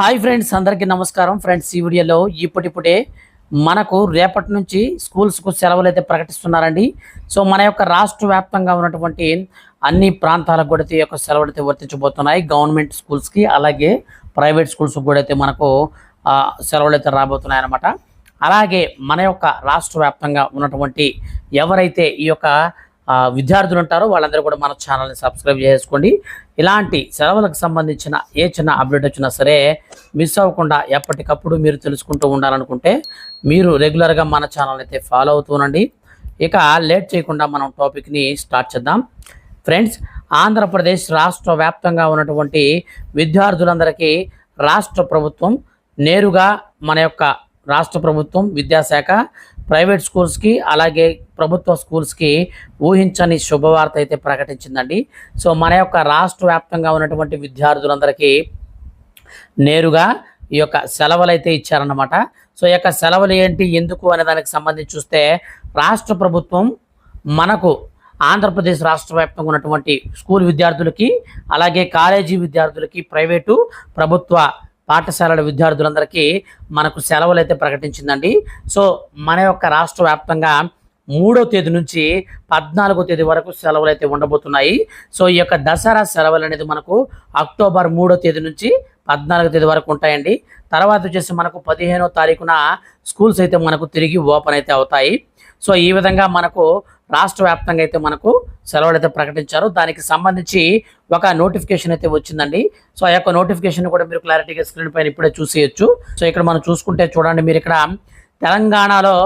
Hi friends అందరికీ నమస్కారం. Friends ఈ వీడియోలో ఇప్పటిప్పుడే మనకు రేపటి నుంచి స్కూల్స్కు సెలవులు అయితే ప్రకటిస్తున్నారండి. సో మన యొక్క రాష్ట్ర వ్యాప్తంగా ఉన్నటువంటి అన్ని ప్రాంతాలకు కూడా ఈ యొక్క సెలవులు అయితే వర్తించబోతున్నాయి. గవర్నమెంట్ స్కూల్స్కి అలాగే ప్రైవేట్ స్కూల్స్కి కూడా అయితే మనకు సెలవులు అయితే రాబోతున్నాయి అనమాట అలాగే మన యొక్క రాష్ట్ర వ్యాప్తంగా ఉన్నటువంటి ఎవరైతే ఈ యొక్క విద్యార్థులు ఉంటారో వాళ్ళందరూ కూడా మన ఛానల్ని సబ్స్క్రైబ్ చేసుకోండి. ఇలాంటి సెలవులకు సంబంధించిన ఏ చిన్న అప్డేట్ వచ్చినా సరే మిస్ అవ్వకుండా ఎప్పటికప్పుడు మీరు తెలుసుకుంటూ ఉండాలనుకుంటే మీరు రెగ్యులర్గా మన ఛానల్ అయితే ఫాలో అవుతూనండి ఇక లేట్ చేయకుండా మనం టాపిక్ని స్టార్ట్ చేద్దాం. ఫ్రెండ్స్ ఆంధ్రప్రదేశ్ రాష్ట్ర వ్యాప్తంగా ఉన్నటువంటి విద్యార్థులందరికీ రాష్ట్ర ప్రభుత్వం నేరుగా మన యొక్క రాష్ట్ర ప్రభుత్వం విద్యాశాఖ ప్రైవేట్ స్కూల్స్కి అలాగే ప్రభుత్వ స్కూల్స్కి ఊహించని శుభవార్త అయితే ప్రకటించిందండి. సో మన యొక్క రాష్ట్ర వ్యాప్తంగా ఉన్నటువంటి విద్యార్థులందరికీ నేరుగా ఈ యొక్క సెలవులు అయితే ఇచ్చారన్నమాట. సో ఈ యొక్క సెలవులు ఏంటి ఎందుకు అనే దానికి సంబంధించి చూస్తే రాష్ట్ర ప్రభుత్వం మనకు ఆంధ్రప్రదేశ్ రాష్ట్ర వ్యాప్తంగా ఉన్నటువంటి స్కూల్ విద్యార్థులకి అలాగే కాలేజీ విద్యార్థులకి ప్రైవేటు ప్రభుత్వ పాఠశాలల విద్యార్థులందరికీ మనకు సెలవులు అయితే ప్రకటించిందండి. సో మన యొక్క రాష్ట్ర వ్యాప్తంగా మూడో తేదీ నుంచి పద్నాలుగో తేదీ వరకు సెలవులు అయితే ఉండబోతున్నాయి. సో ఈ యొక్క దసరా సెలవులు అనేది మనకు అక్టోబర్ మూడో తేదీ నుంచి పద్నాలుగో తేదీ వరకు ఉంటాయండి. తర్వాత వచ్చేసి మనకు పదిహేనో తారీఖున స్కూల్స్ అయితే మనకు తిరిగి ఓపెన్ అయితే అవుతాయి. సో ఈ విధంగా మనకు రాష్ట్ర వ్యాప్తంగా అయితే మనకు సెలవులు అయితే ప్రకటించారు. దానికి సంబంధించి ఒక నోటిఫికేషన్ అయితే వచ్చిందండి. సో ఆ యొక్క నోటిఫికేషన్ కూడా మీరు క్లారిటీగా స్క్రీన్ పైన ఇప్పుడే చూసేయచ్చు. సో ఇక్కడ మనం చూసుకుంటే చూడండి మీరు ఇక్కడ తెలంగాణలో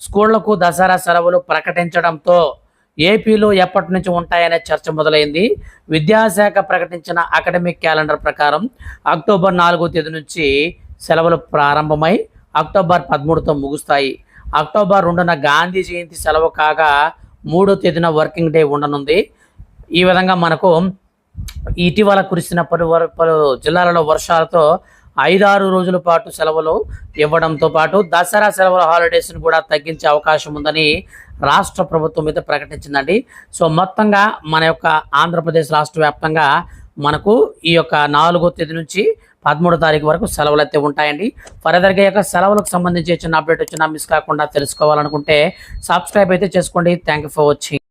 స్కూళ్ళకు దసరా సెలవులు ప్రకటించడంతో ఏపీలో ఎప్పటి నుంచి ఉంటాయనే చర్చ మొదలైంది. విద్యాశాఖ ప్రకటించిన అకాడమిక్ క్యాలెండర్ ప్రకారం అక్టోబర్ నాలుగో తేదీ నుంచి సెలవులు ప్రారంభమై అక్టోబర్ పదమూడుతో ముగుస్తాయి. అక్టోబర్ రెండున గాంధీ జయంతి సెలవు కాగా మూడో తేదీన వర్కింగ్ డే ఉండనుంది. ఈ విధంగా మనకు ఇటీవల కురిసిన పలు పలు జిల్లాలలో వర్షాలతో ఐదారు రోజుల పాటు సెలవులు ఇవ్వడంతో పాటు దసరా సెలవుల హాలిడేస్ని కూడా తగ్గించే అవకాశం ఉందని రాష్ట్ర ప్రభుత్వం అయితే ప్రకటించిందండి. సో మొత్తంగా మన యొక్క ఆంధ్రప్రదేశ్ రాష్ట్ర వ్యాప్తంగా మనకు ఈ యొక్క నాలుగో తేదీ నుంచి పదమూడో తారీఖు వరకు సెలవులు అయితే ఉంటాయండి ఫర్దర్గా యొక్క సెలవులకు సంబంధించి చిన్న అప్డేట్ వచ్చినా మిస్ కాకుండా తెలుసుకోవాలనుకుంటే సబ్స్క్రైబ్ అయితే చేసుకోండి. Thank you for watching